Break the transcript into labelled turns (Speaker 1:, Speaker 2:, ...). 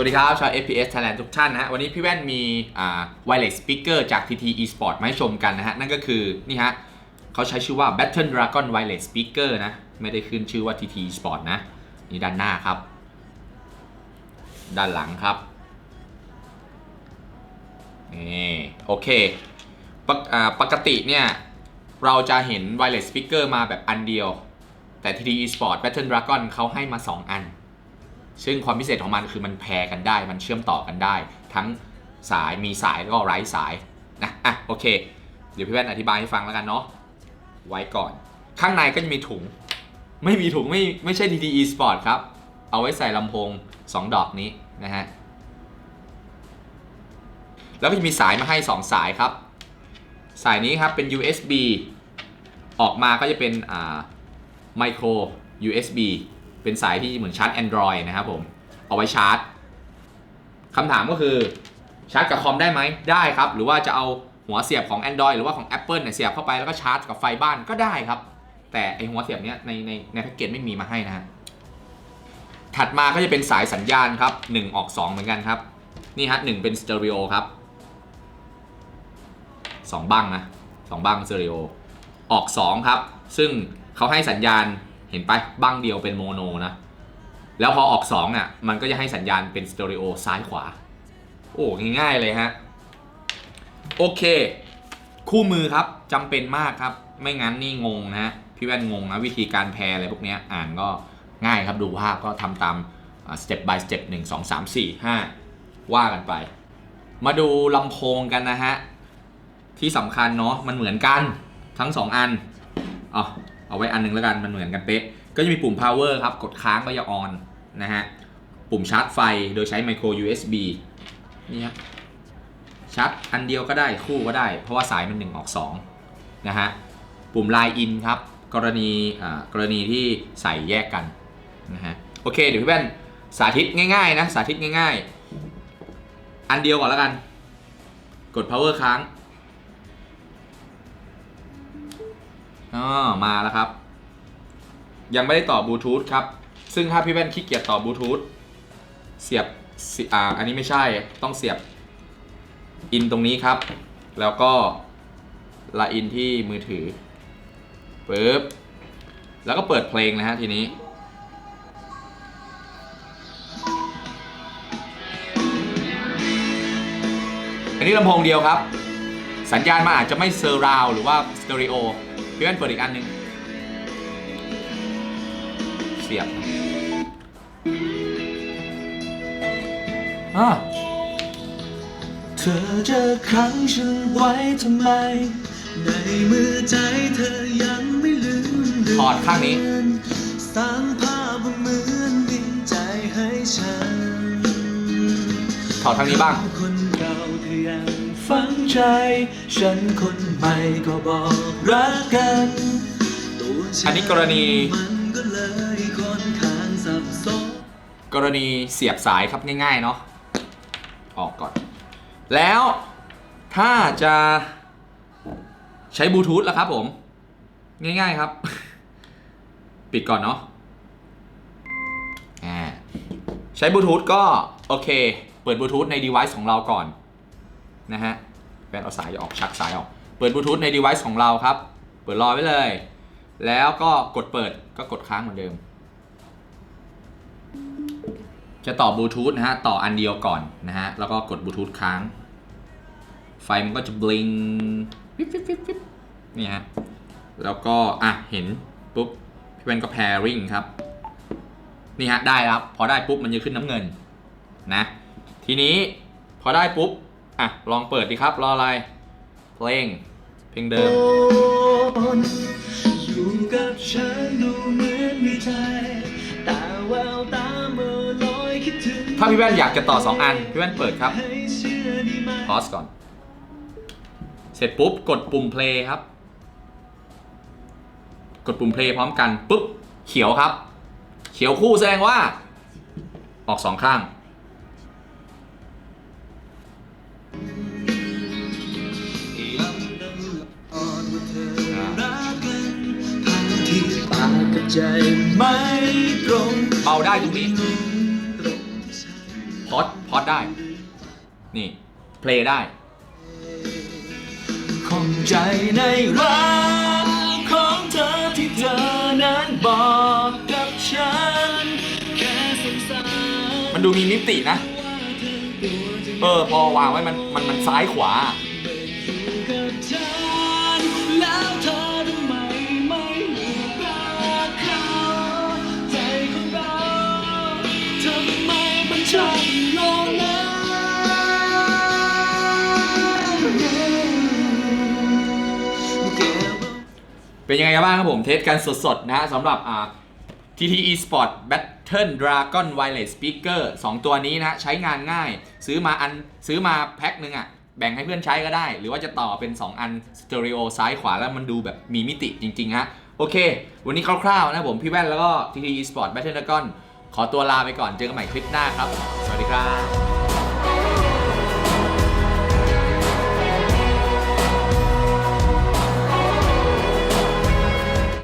Speaker 1: วัสดีครับชาว FPS Thailand ทุกท่านนะฮะ วันนี้พี่แว่นมีอ่า wireless speaker จาก TT Esport มาให้ชมกันนะฮะ นั่นก็คือนี่ฮะเขาใช้ชื่อว่า Battle Dragon wireless speaker นะ ไม่ได้ขึ้นชื่อว่า TT Esport นะ นี่ด้านหน้าครับ ด้านหลังครับนี่โอเคปกอ่าปกติเนี่ย เราจะเห็น wireless speaker มาแบบอันเดียว แต่ TT Esport Battle Dragon เขาให้มา 2 อัน ซึ่งความพิเศษของมันคือมันแพรกันได้ มันเชื่อมต่อกันได้ ทั้งสายมีสายแล้วก็ไร้สายนะอะโอเค เดี๋ยวพี่แว่นอธิบายให้ฟังแล้วกันเนาะไว้ก่อน ข้างในก็จะมีถุง ไม่มีถุงไม่ไม่ใช่ TTE Sport ครับ เอาไว้ใส่ลำโพง 2 ดอกนี้นะฮะแล้วก็จะมีสายมาให้ 2 สายครับ สายนี้ครับเป็น USB ออกมาก็จะเป็นอ่า micro USB เป็นสายที่เหมือนชาร์จ Android นะครับผม เอาไว้ชาร์จคำถามก็คือชาร์จกับคอมได้ไหมได้ครับ หรือว่าจะเอาหัวเสียบของ Android หรือว่าของ Apple เนี่ยเสียบเข้าไปแล้วก็ชาร์จกับไฟบ้านก็ได้ครับ แต่ไอหัวเสียบเนี้ยในในในแพ็กเกจไม่มีมาให้นะฮะถัดมาก็จะเป็นสายสัญญาณครับ 1 ออก 2 เหมือนกันครับ นี่ฮะ1เป็นสเตอริโอครับ 2 บังนะ2บังสเตอริโอออก 2 ครับ ซึ่งเขาให้สัญญาณ เห็นไปบังเดียวเป็นโมโนนะ แล้วพอออก2เนี่ยมันก็จะให้สัญญาณเป็นสเตอริโอซ้ายขวา โอ้ง่ายๆเลยฮะ โอเค คู่มือครับจำเป็นมากครับ ไม่งั้นนี่งงนะพี่แว่นงงนะวิธีการแพรอะไรพวกนี้อ่านก็ง่ายครับดูภาพก็ทำตามสเต็ป by สเต็ปหนึ่งสองสามสี่ห้าว่ากันไป มาดูลำโพงกันนะฮะ ที่สำคัญเนาะมันเหมือนกันทั้ง2อันเอ เอาไว้อันหนึงแล้วกันมันเหมือนกันเป๊ะ ก็จะมีปุ่ม power ครับ กดค้างก็จะ on นะฮะ ปุ่มชาร์จไฟโดยใช้ micro USB นี่ฮะชาร์จอันเดียวก็ได้คู่ก็ได้ เพราะว่าสายมัน 1 ออก 2 นะฮะ ปุ่ม line in ครับ กรณีอ่ากรณีที่ใส่แยกกันนะฮะ โอเค เดี๋ยวพี่แว่นสาธิตง่ายๆนะ สาธิตง่ายๆ อันเดียวก่อนแล้วกัน กด power ค้าง อ๋อมาแล้วครับ ยังไม่ได้ต่อบลูทูธครับ ซึ่งถ้าพี่แว่นขี้เกียจต่อบลูทูธเสียบสอ่าอันนี้ไม่ใช่ต้องเสียบอินตรงนี้ครับ แล้วก็ละอินที่มือถือปึ๊บแล้วก็เปิดเพลงนะฮะทีนี้อันนี้ลำโพงเดียวครับ สัญญาณมันอาจจะไม่เซอร์ราวหรือว่าสเตอริโอ พี่แว่นเปิดอีกอันหนึงเสียบอ่า
Speaker 2: เธอจะขังฉันไว้ทำไม ในมือใจเธอยังไม่ลืมเดื
Speaker 1: ถอดข้างนี้
Speaker 2: สร้างภาพว่าเหมือนมีใจให้ฉัน
Speaker 1: ถอดทางนี้บ้าง
Speaker 2: คน ใจ ฉันคนใหม่ก็บอกรักกันตัวฉั
Speaker 1: อันนี้กรณี
Speaker 2: มันก็เลยค่อนข้างสับสน
Speaker 1: กรณีเสียบสายครับง่ายๆเนาะออกก่อน แล้วถ้าจะใช้บลูทูธล่ะครับผม ง่ายๆครับ ปิดก่อนเนาะอ่าใช้บลูทูธก็ โอเค เปิดบลูทูธใน device ของเราก่อน นะฮะ แฟนเอาสายออกชักสายออก เปิดบลูทูธใน device ของเราครับ เปิดรอไว้เลย แล้วก็กดเปิดก็กดค้างเหมือนเดิม จะต่อบลูทูธนะฮะ ต่ออันเดียวก่อนนะฮะ แล้วก็กดบลูทูธค้าง ไฟมันก็จะบลิงวิบวิบวิบวิบนี่ฮะ แล้วก็ อะ เห็นปุ๊บ พี่แว่นก็ pairing ครับ นี่ฮะ ได้ครับ พอได้ปุ๊บมันจะขึ้นน้ำเงินนะ ทีนี้พอได้ปุ๊บ อะ ลองเปิดดีครับ รออะไร เพลง เพลงเดิม
Speaker 2: อยู่กับฉันดูเหมือนมีใจแต่แววตาเมื่อลอยคิดถึง
Speaker 1: ถ้าพี่แว่นอยากจะต่อ 2 อัน พี่แว่นเปิดครับ
Speaker 2: ให้เชื่อดีไหม
Speaker 1: พอสก่อน เสร็จปุ๊บ กดปุ่ม play ครับ กดปุ่ม play พร้อมกันปุ๊บ เขียวครับ เขียวคู่แสดงว่า ออกสองข้าง
Speaker 2: ไม่ตรง
Speaker 1: เบาได้ตรงนี้
Speaker 2: ตรงที่ฉัน
Speaker 1: พอได้ นี่ เพลย์ได้
Speaker 2: ของใจในรักของเธอที่เธอนั้นบอกกับฉัน แค่สงสาร
Speaker 1: มันดูมีมิตินะ เออ พอวางไว้มันมันมันซ้ายขวา เป็นยังไงกันบ้างครับผมเทสกันสดๆนะฮะสำหรับอ่า TT eSport Battle Dragon Wireless Speaker 2 ตัวนี้นะฮะใช้งานง่าย ซื้อมาอันซื้อมาแพ็คหนึ่งอะ่ะแบ่งให้เพื่อนใช้ก็ได้ หรือว่าจะต่อเป็น 2 อันสเตอริโอซ้ายขวาแล้วมันดูแบบมีมิติจริงๆฮะโอเค วันนี้คร่าวๆนะผมพี่แว่นแล้วก็ TT eSport Battle Dragon ขอตัวลาไปก่อนเจอกันใหม่คลิปหน้าครับ สวัสดีครับ